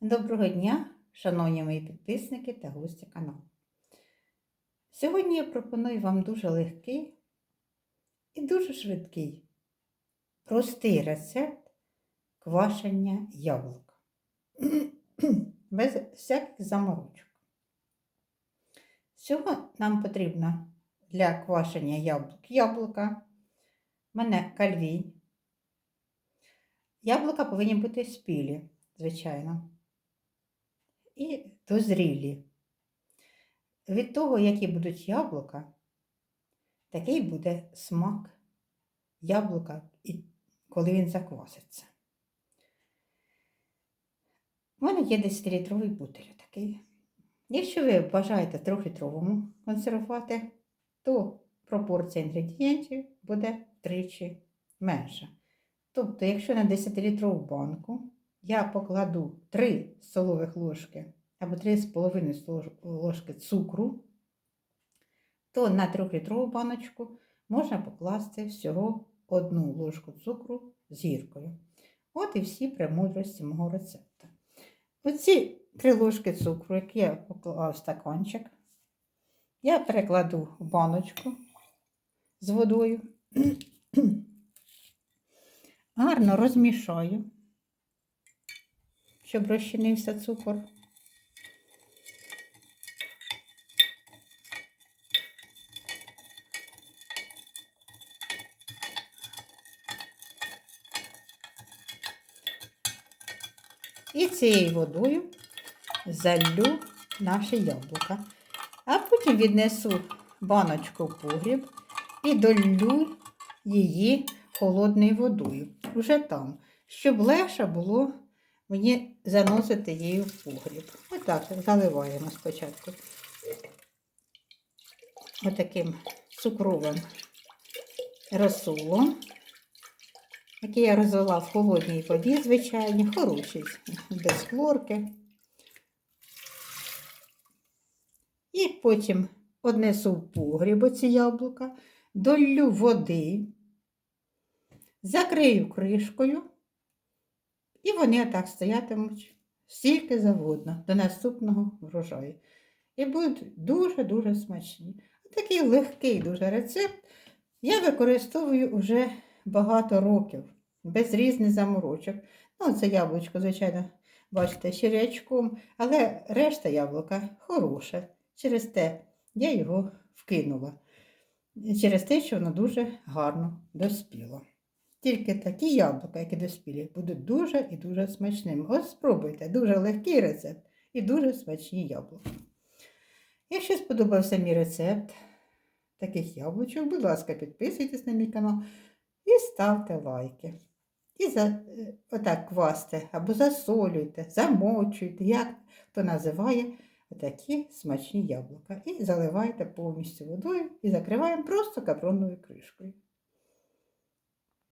Доброго дня, шановні мої підписники та гості каналу. Сьогодні я пропоную вам дуже легкий і дуже швидкий, простий рецепт квашення яблука. Без всяких заморочок. Всього нам потрібно для квашення яблук яблука. У мене кальвінь. Яблука повинні бути спілі, звичайно. І дозрілі. Від того, які будуть яблука, такий буде смак яблука, коли він закваситься. У мене є 10-літровий бутиль такий. Якщо ви бажаєте 3-літровому консервувати, то пропорція інгредієнтів буде втричі менша. Тобто, якщо на 10-літрову банку я покладу 3 столових ложки або 3,5 ложки цукру, то на 3-літрову баночку можна покласти всього одну ложку цукру з гіркою. От і всі премудрості мого рецепту. Оці 3 ложки цукру, які я поклала в стаканчик, я перекладу в баночку з водою. Гарно розмішаю, щоб розчинився цукор. І цією водою залю наше яблука. А потім віднесу баночку в погріб і долю її холодною водою. Уже там, щоб легше було мені заносити її в погріб. Отак заливаємо спочатку. Отаким цукровим розсолом, який я розвела в холодній воді, звичайній, хороший, без хлорки. І потім однесу в погріб оці яблука, долю води, закрию кришкою, і вони так стоятимуть стільки завгодно до наступного врожаю. І будуть дуже-дуже смачні. Такий легкий дуже рецепт я використовую вже багато років, без різних заморочок. Ну, це яблучко, звичайно, бачите, щирячком, але решта яблука хороше. Через те я його вкинула. Через те, що воно дуже гарно доспіло. Тільки такі яблука, які доспілі, будуть дуже і дуже смачними. Ось спробуйте, дуже легкий рецепт і дуже смачні яблука. Якщо сподобався мій рецепт таких яблучок, будь ласка, підписуйтесь на мій канал і ставте лайки. І за, е, отак квасте або засолюйте, замочуйте, як хто називає такі смачні яблука. І заливайте повністю водою і закриваємо просто капроновою кришкою.